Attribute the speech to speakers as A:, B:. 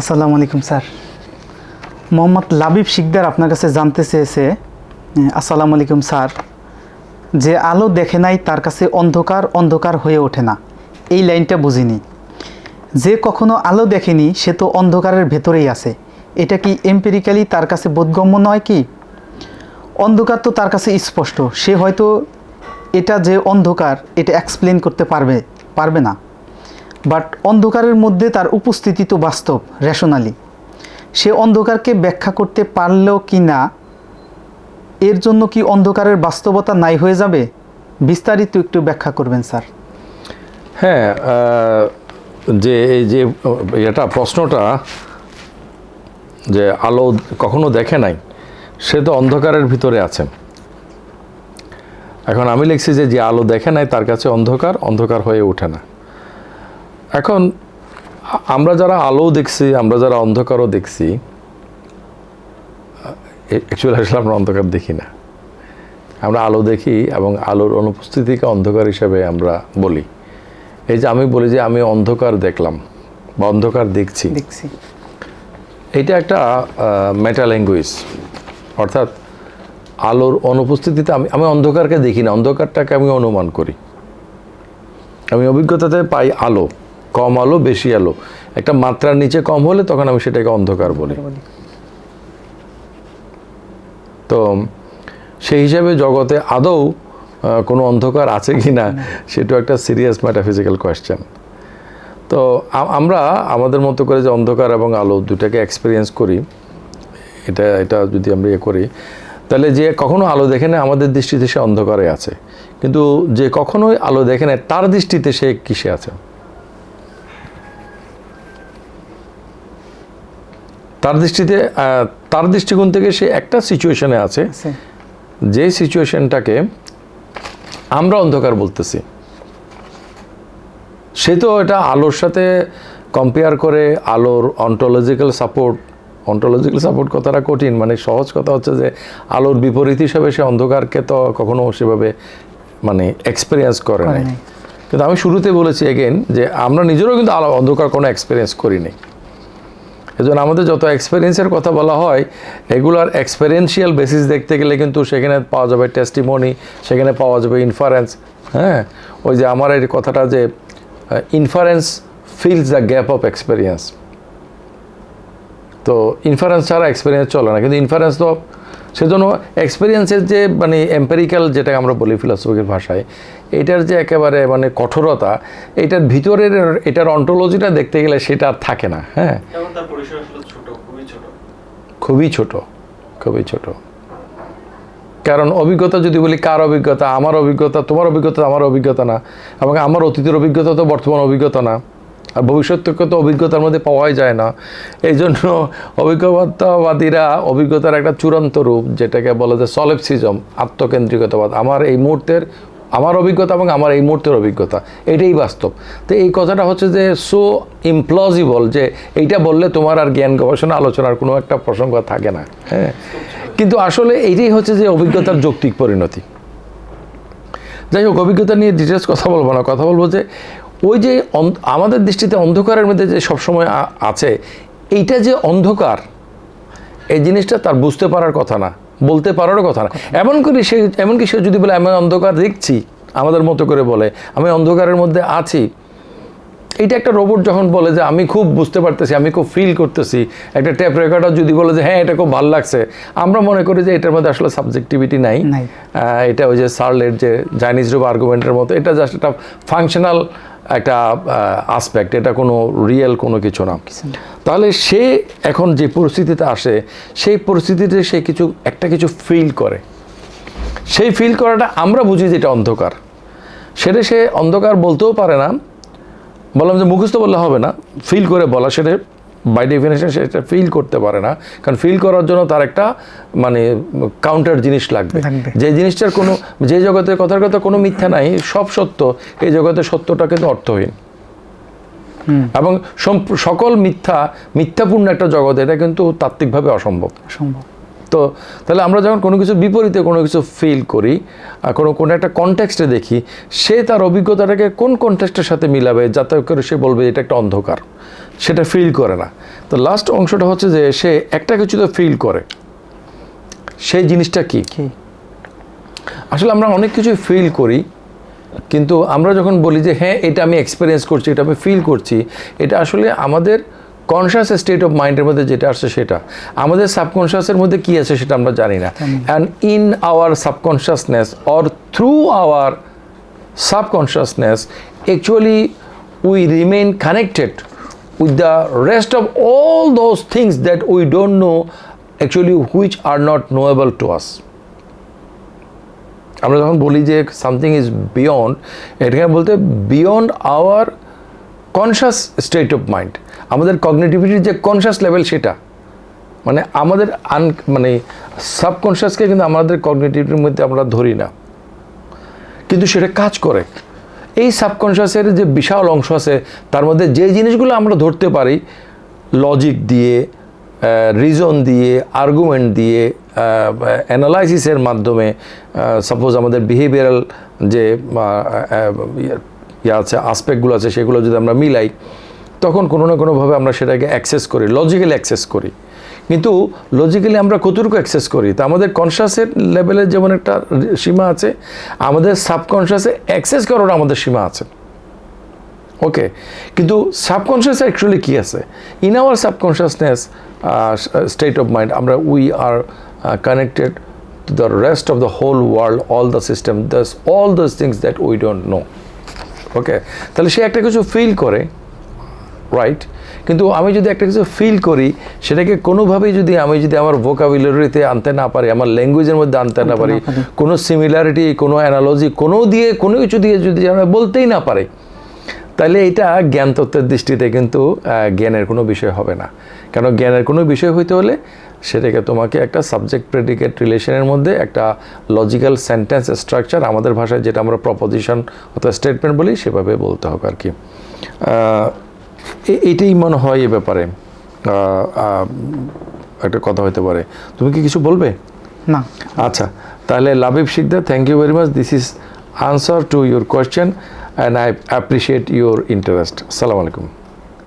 A: আসসালামু আলাইকুম, স্যার। মোহাম্মদ লাবিব শিকদার আপনার কাছে জানতে চেয়েছে আসসালামু আলাইকুম, স্যার। যে আলো দেখে নাই, তার কাছে অন্ধকার অন্ধকার হয়ে ওঠে না। এই লাইনটা বুঝিনি। যে কখনো আলো দেখেনি, সে তো অন্ধকারের ভেতরেই আছে। এটা কি এম্পেরিক্যালি তার কাছে বোধগম্য নয় কি? অন্ধকার তো তার কাছে স্পষ্ট। সে হয়তো এটা যে অন্ধকার, এটা এক্সপ্লেন করতে পারবে পারবে না। বাট অন্ধকারের মধ্যে তার উপস্থিতি তো বাস্তব রেশনালি সে অন্ধকারকে ব্যাখ্যা করতে পারলেও কি না, এর জন্য কি অন্ধকারের বাস্তবতা নাই হয়ে যাবে? বিস্তারিত একটু ব্যাখ্যা করবেন, স্যার।
B: হ্যাঁ যে এই যে এটা প্রশ্নটা যে আলো কখনো দেখে নাই, সে তো অন্ধকারের ভিতরে আছে। এখন আমি লিখছি যে যে আলো দেখে নাই, তার কাছে অন্ধকার অন্ধকার হয়ে ওঠে না। এখন আমরা যারা আলো দেখছি আমরা যারা অন্ধকারও দেখছি অ্যাকচুয়ালি আসলে আমরা অন্ধকার দেখি না। আমরা আলো দেখি এবং আলোর অনুপস্থিতিকে অন্ধকার হিসেবে আমরা বলি। এই যে আমি বলি যে আমি অন্ধকার দেখলাম বা অন্ধকার দেখছি।
A: দেখছি।
B: এটা একটা মেটা ল্যাঙ্গুয়েজ অর্থাৎ আলোর অনুপস্থিতিতে আমি আমি অন্ধকারকে দেখি না। অন্ধকারটাকে আমি অনুমান করি। আমি অভিজ্ঞতাতে পাই আলো। কম আলো বেশি আলো। একটা মাত্রার নিচে কম হলে তখন আমি সেটাকে অন্ধকার বলি। তো সেই হিসাবে জগতে আদৌ কোনো অন্ধকার আছে কি না সেটাও একটা সিরিয়াস ম্যাটাফিজিক্যাল কোয়েশ্চেন তো আমরা আমাদের মতো করে যে অন্ধকার এবং আলো দুটাকে এক্সপিরিয়েন্স করি এটা এটা যদি আমরা ইয়ে করি তাহলে যে কখনো আলো দেখে না আমাদের দৃষ্টিতে সে অন্ধকারে আছে। কিন্তু যে কখনোই আলো দেখে না তার দৃষ্টিতে সে কিসে আছে? তার দৃষ্টিতে তার দৃষ্টিকোণ থেকে সে একটা সিচুয়েশনে আছে। যে সিচুয়েশনটাকে আমরা অন্ধকার বলতেছি সে তো এটা আলোর সাথে কম্পেয়ার করে আলোর অন্টোলজিক্যাল সাপোর্ট অন্টোলজিক্যাল সাপোর্ট কথাটা কঠিন মানে সহজ কথা হচ্ছে যে আলোর বিপরীত হিসাবে সে অন্ধকারকে তো কখনো সেভাবে মানে এক্সপিরিয়েন্স করে নাই। কিন্তু আমি শুরুতে বলেছি এগেন যে আমরা নিজেরও কিন্তু আলো অন্ধকার কোনো এক্সপিরিয়েন্স করিনি এজন্য আমাদের যত এক্সপিরিয়েন্সের কথা বলা হয়, এগুলার এক্সপেরিয়েন্সিয়াল বেসিস দেখতে গেলে কিন্তু সেখানে পাওয়া যাবে টেস্টিমনি সেখানে পাওয়া যাবে ইনফারেন্স হ্যাঁ? ওই যে আমার এই কথাটা যে inference fills the gap of experience তো ইনফারেন্স ছাড়া এক্সপিরিয়েন্স চলে না, কিন্তু ইনফারেন্স তো, সেজন্য এক্সপিরিয়েন্সের যে মানে এম্পেরিক্যাল যেটা আমরা বলি ফিলসফির ভাষায় এটার যে একেবারে মানে কঠোরতা এটার ভিতরের এটার অন্টোলজিটা দেখতে গেলে সেটা আর থাকে না হ্যাঁ?
C: খুবই ছোট।
B: খুবই ছোট কারণ অভিজ্ঞতা যদি বলি কার অভিজ্ঞতা? আমার অভিজ্ঞতা তোমার অভিজ্ঞতা আমার অভিজ্ঞতা না। এবং আমার অতীতের অভিজ্ঞতা তো বর্তমান অভিজ্ঞতা না। আর ভবিষ্যৎকে তো অভিজ্ঞতার মধ্যে পাওয়াই যায় না। এই জন্য অভিজ্ঞতাবাদীরা অভিজ্ঞতার একটা চূড়ান্ত রূপ যেটাকে বলে যে সলেপসিজম আত্মকেন্দ্রিকতাবাদ। আমার এই মুহূর্তের আমার অভিজ্ঞতা এবং আমার এই মুহূর্তের অভিজ্ঞতা, এটাই বাস্তব। তো এই কথাটা হচ্ছে যে সো ইমপ্লজিবল যে এইটা বললে তোমার আর জ্ঞান গবেষণা আলোচনার কোনো একটা প্রসঙ্গ থাকে না। হ্যাঁ? কিন্তু আসলে এইটাই হচ্ছে যে অভিজ্ঞতার যৌক্তিক পরিণতি। যাই হোক, অভিজ্ঞতা নিয়ে ডিটেলস কথা বলব না, কথা বলব যে ওই যে আমাদের দৃষ্টিতে অন্ধকারের মধ্যে যে সবসময় আছে, এইটা যে অন্ধকার, এই জিনিসটা তার বুঝতে পারার কথা না। বলতে পারারও কথা না। এমন করে সে এমনকি সে যদি বলে আমি অন্ধকার দেখছি আমাদের মতো করে বলে আমি অন্ধকারের মধ্যে আছি এইটা একটা রোবট যখন বলে যে আমি খুব বুঝতে পারতেছি আমি খুব ফিল করতেছি একটা ট্যাপ রেকর্ডার যদি বলে যে হ্যাঁ এটা খুব ভালো লাগছে আমরা মনে করি যে এটার মধ্যে আসলে সাবজেক্টিভিটি নাই।
A: নাই।
B: এটা ওই যে সার্লের যে চাইনিজ রূপ আর্গুমেন্টের মতো এটা জাস্ট একটা ফাংশনাল একটা আসপেক্ট এটা কোনো রিয়েল কোনো কিছু না। তাহলে সে এখন যে পরিস্থিতিতে আসে, সেই পরিস্থিতিতে সে কিছু, একটা কিছু ফিল করে। সেই ফিল করাটা আমরা বুঝি যে এটা অন্ধকার। সেটা সে অন্ধকার বলতেও পারে না। বললাম যে মুখস্থ বললে হবে না। ফিল করে বলা, সেটা বাই ডেফিনেশন সেটা ফিল করতে পারে না। কারণ ফিল করার জন্য তার একটা মানে কাউন্টার জিনিস লাগবে। যে জিনিসটার কোনো যে জগতের কথার কথা কোনো মিথ্যা নাই সব সত্য। এই জগতের সত্যটা কিন্তু অর্থহীন। এবং সকল মিথ্যা মিথ্যাপূর্ণ একটা জগৎ এটা কিন্তু তাত্ত্বিকভাবে অসম্ভব।
A: সম্ভব
B: তো তাহলে আমরা যখন কোনো কিছু বিপরীতে কোনো কিছু ফিল করি আর কোনো কোনো একটা কনটেক্সটে দেখি সে তার অভিজ্ঞতাটাকে কোন কনটেক্সটের সাথে মিলাবে যাতে করে সে বলবে এটা একটা অন্ধকার। সেটা ফিল করে না। তো লাস্ট অংশটা হচ্ছে যে সে একটা কিছু তো ফিল করে। সেই জিনিসটা কি?
A: কি?
B: আসলে আমরা অনেক কিছু ফিল করি কিন্তু আমরা যখন বলি যে হ্যাঁ এটা আমি এক্সপিরিয়েন্স করছি এটা আমি ফিল করছি এটা আসলে আমাদের কনসিয়াস স্টেট অফ মাইন্ডের মধ্যে যেটা আসছে সেটা। আমাদের সাবকনশিয়াসের মধ্যে কি আছে সেটা আমরা জানি না। And in our subconsciousness or through our subconsciousness actually we remain connected with the rest of all those things that we don't know, actually, which are not knowable to us. আমরা যখন বলি যে সামথিং ইজ বিয়ন্ড এটাকে বলতে beyond our conscious state of mind আমাদের কগনিটিভিটির যে conscious level সেটা মানে আমাদের আন মানে সাবকনশিয়াসকে কিন্তু আমাদের কগনিটিভিটির মধ্যে আমরা ধরি না। কিন্তু সেটা কাজ করে। এই সাবকনশিয়াসের যে বিশাল অংশ আছে, তার মধ্যে যে জিনিসগুলো আমরা ধরতে পারি লজিক দিয়ে রিজন দিয়ে আর্গুমেন্ট দিয়ে অ্যানালাইসিসের মাধ্যমে সাপোজ আমাদের বিহেভিয়ারাল যে ইয়ে আছে আসপেক্টগুলো আছে, সেগুলো যদি আমরা মিলাই, তখন কোনো না কোনোভাবে আমরা সেটাকে অ্যাক্সেস করি লজিক্যালি অ্যাক্সেস করি। কিন্তু লজিক্যালি আমরা কতটুকু অ্যাক্সেস করি? তা আমাদের কনসিয়াসের লেভেলের যেমন একটা সীমা আছে, আমাদের সাবকনশিয়াসে অ্যাক্সেস করার আমাদের সীমা আছে। ওকে কিন্তু সাবকনশিয়াসে অ্যাকচুয়ালি কী আছে? In our subconsciousness state of mind আমরা we are connected to the rest of the whole world all the system thus all those things that we don't know okay তাহলে সে একটা কিছু ফিল করে রাইট কিন্তু আমি যদি একটা কিছু ফিল করি সেটাকে কোনোভাবেই যদি আমি যদি আমার ভোকাবুলারিতে আনতে না পারি আমার ল্যাঙ্গুয়েজের মধ্যে আনতে না পারি কোনো সিমিলারিটি কোনো অ্যানালজি কোনো দিয়ে কোনো কিছু দিয়ে যদি আমরা বলতেই না পারি তাহলে এটা জ্ঞান তত্ত্বের দৃষ্টিতে কিন্তু জ্ঞানের কোনো বিষয় হবে না। কেন জ্ঞানের কোনো বিষয় হইতে হলে সেটাকে তোমাকে একটা সাবজেক্ট প্রেডিকেট রিলেশনের মধ্যে একটা লজিক্যাল সেন্টেন্স স্ট্রাকচার আমাদের ভাষায় যেটা আমরা প্রপোজিশন অথবা স্টেটমেন্ট বলি সেভাবে বলতে হবে আর কি। এটাই মনে হয় এ ব্যাপারে। একটা কথা হতে পারে। তুমি কি কিছু বলবে?
A: না।
B: আচ্ছা তাহলে Labib Sikdar thank you very much this is answer to your question and I appreciate your interest সালাম আলাইকুম।